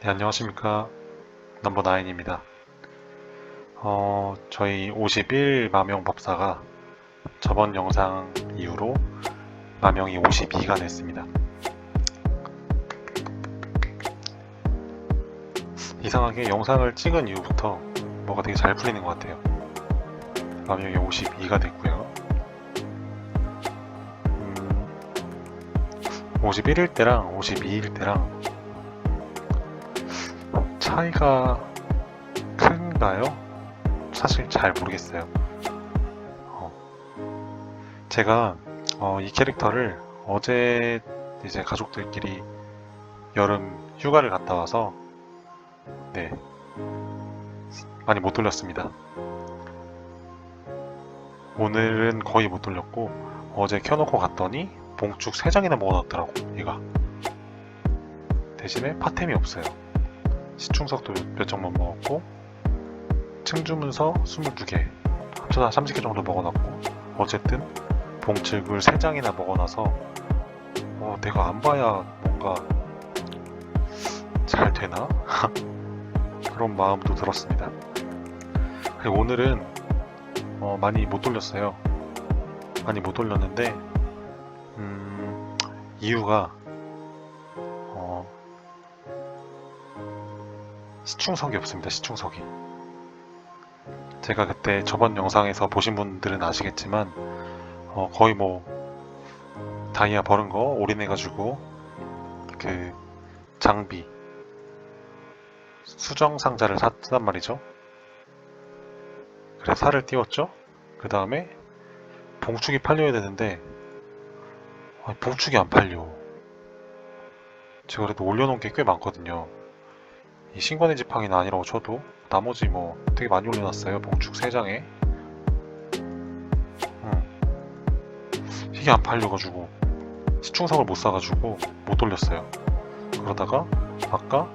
네, 안녕하십니까. 넘버 나인입니다. 어, 저희 51 마명 법사가 저번 영상 이후로 마명이 52가 됐습니다. 이상하게 영상을 찍은 이후부터 뭐가 되게 잘 풀리는 것 같아요. 마명이 52가 됐고요. 음, 51일 때랑 52일 때랑 차이가 큰가요? 사실 잘 모르겠어요. 어, 제가 어, 이 캐릭터를 어제 이제 가족들끼리 여름 휴가를 갔다 와서 네 많이 못 돌렸습니다. 오늘은 거의 못 돌렸고 어제 켜놓고 갔더니 봉축 3장이나 먹어놨더라고 얘가 대신에 파템이 없어요. 시충석도 몇 장만 먹었고 층주문서 22개 합쳐서 30개 정도 먹어놨고 어쨌든 봉측을 3장이나 먹어놔서 어, 내가 안 봐야 뭔가 잘 되나? 그런 마음도 들었습니다. 오늘은 어, 많이 못 돌렸어요. 많이 못 돌렸는데 음, 이유가 시충석이 없습니다. 시충석이. 제가 그때 저번 영상에서 보신 분들은 아시겠지만 어, 거의 뭐 다이아 버는 거 올인해가지고 그 장비 수정 상자를 샀단 말이죠. 그래서 살을 띄웠죠. 그 다음에 봉축이 팔려야 되는데 봉축이 안 팔려. 제가 그래도 올려놓은 게 꽤 많거든요. 이 신관의 지팡이는 아니라고 쳐도 나머지 뭐 되게 많이 올려놨어요. 봉축 3장에. 음. 이게 안 팔려가지고 시충석을 못 사가지고 못 돌렸어요. 그러다가 아까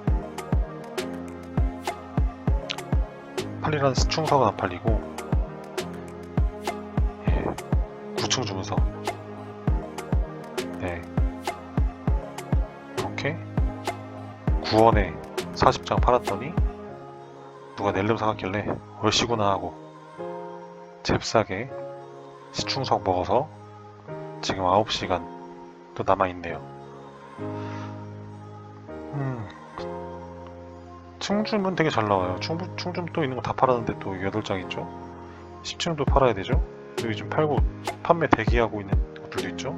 팔리라는 시충석은 안 팔리고 예, 9층 주문서. 네. 이렇게 9원에 40장 팔았더니 누가 낼름 사갔길래 얼씨구나 하고 잽싸게 시충석 먹어서 지금 9시간 또 남아있네요. 음, 충주문 되게 잘 나와요. 충주, 충주 또 있는 거 다 팔았는데 또 8장 있죠. 10층도 팔아야 되죠. 여기 지금 팔고 판매 대기하고 있는 것들도 있죠.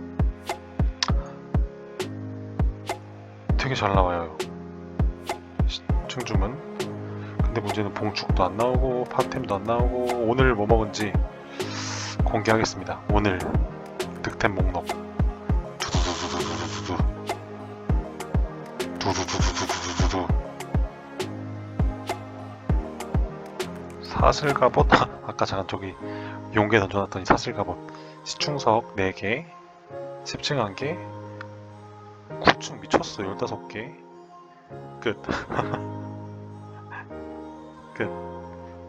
되게 잘 나와요. 충주문. 근데 문제는 봉축도 안 나오고 파템도 안 나오고 오늘 뭐 먹은지 공개하겠습니다. 오늘 득템 목록. 두두두두두두두 두 두두두두두두 사슬 갑옷. 아까 잠깐 저기 용계 던져놨더니 사슬 갑옷. 시충석 4개 10층 1개 9층 미쳤어. 15개. 끝 끝.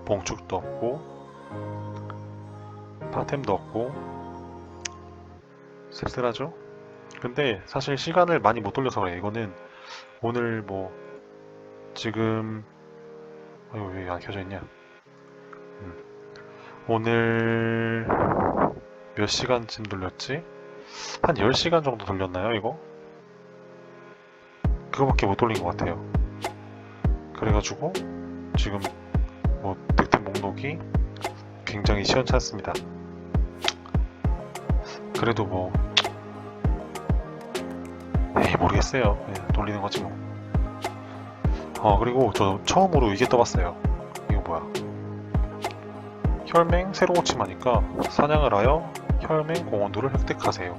봉축도 없고 파템도 없고 쓸쓸하죠? 근데 사실 시간을 많이 못 돌려서 그래 이거는 오늘 뭐 지금 아유 왜안 켜져 있냐 음. 오늘 몇 시간쯤 돌렸지? 한 10시간 정도 돌렸나요 이거? 그거밖에 못 돌린 것 같아요 그래가지고 지금 뭐 득템 목록이 굉장히 시원찮습니다. 그래도 뭐 에이 모르겠어요. 그냥 돌리는 거지 뭐. 어 그리고 저 처음으로 이게 떠봤어요. 이거 뭐야? 혈맹 새로 고침하니까 사냥을 하여 혈맹 공원도를 획득하세요.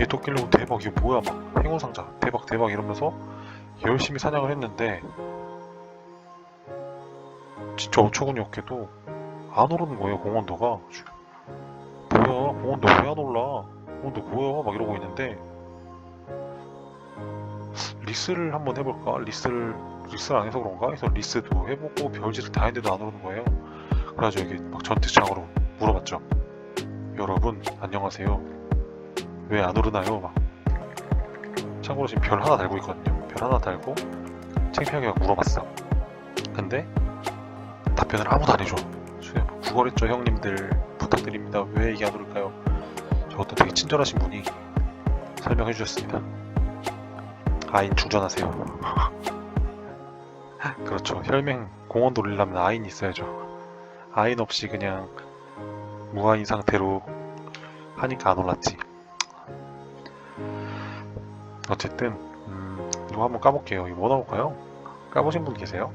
얘 토끼로 대박 이거 뭐야 막 행운 상자 대박 대박 이러면서 열심히 사냥을 했는데 진짜 어처구니 없게도 안 오르는 거예요 공원도가. 뭐야 공원도 왜 안 올라? 공원도 뭐야? 막 이러고 있는데. 리스를 한번 해볼까? 리스를 리스를 안 해서 그런가? 해서 리스도 해보고 별짓을 다 했는데도 안 오르는 거예요. 그래가지고 여기 막 전투장으로 물어봤죠. 여러분 안녕하세요. 왜 안 오르나요? 막. 참고로 지금 별 하나 달고 있거든요. 별 하나 달고 창피하게 막 물어봤어. 근데 답변을 아무도 안 해줘. 그래서 구걸했죠 형님들 부탁드립니다. 왜 이게 안 오를까요? 저것도 되게 친절하신 분이 설명해 주셨습니다. 아인 충전하세요. 그렇죠. 혈맹 공원 돌리려면 아인 있어야죠. 아인 없이 그냥 무아인 상태로 하니까 안 올랐지. 어쨌든 음, 이거 한번 까볼게요. 이거 뭐 나올까요? 까보신 분 계세요?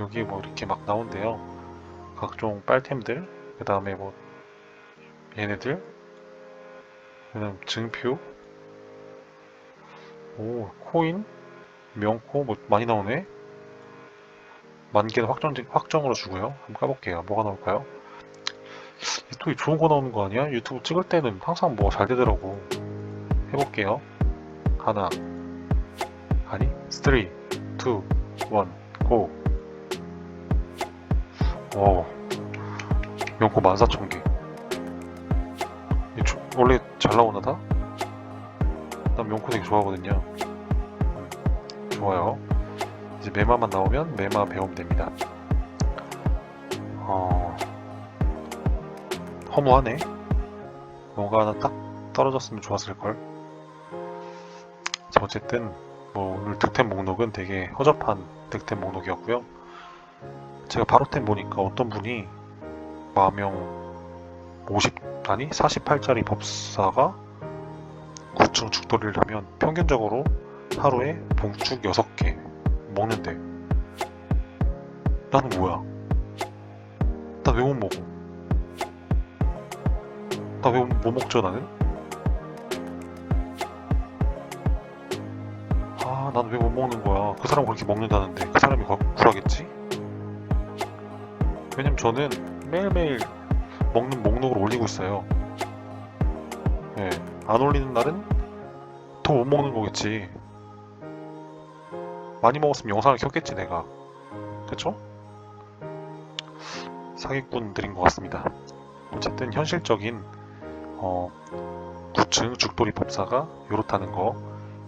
여기 뭐 이렇게 막 나온대요. 각종 빨템들, 그 다음에 뭐 얘네들, 그 다음 증표, 오 코인, 명코 뭐 많이 나오네. 만 개는 확정 확정으로 주고요. 한번 까볼게요. 뭐가 나올까요? 또 좋은 거 나오는 거 아니야? 유튜브 찍을 때는 항상 뭐잘 되더라고. 해볼게요. 하나, 아니, 3, 2, 1, 고. 오, 명코 14,000개. 원래 잘 나오나다? 난 명코 되게 좋아하거든요. 음, 좋아요. 이제 메마만 나오면 메마 배우면 됩니다. 어, 허무하네. 뭔가 하나 딱 떨어졌으면 좋았을걸. 자, 어쨌든 뭐 오늘 득템 목록은 되게 허접한 득템 목록이었고요. 제가 바로템 보니까 어떤 분이 마명 50 아니 48짜리 법사가 9층 죽돌이를 하면 평균적으로 하루에 봉축 6개 먹는데 나는 뭐야? 나 왜 못 먹어? 나 왜 못 먹죠 나는? 아, 난왜못 먹는 거야? 그 사람 그렇게 먹는다는데 그 사람이 거- 굴하겠지? 왜냐면 저는 매일매일 먹는 목록을 올리고 있어요. 예, 안 올리는 날은 더 못 먹는 거겠지. 많이 먹었으면 영상을 켰겠지 내가. 그쵸? 사기꾼들인 것 같습니다. 어쨌든 현실적인 어, 9층 죽돌이 법사가 요렇다는 거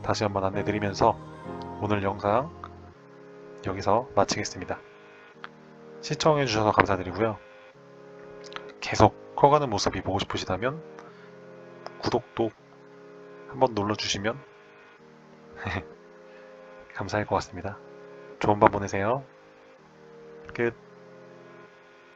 다시 한번 안내드리면서 오늘 영상 여기서 마치겠습니다. 시청해주셔서 감사드리고요. 계속 커가는 모습이 보고 싶으시다면 구독도 한번 눌러주시면 감사할 것 같습니다. 좋은 밤 보내세요. 끝.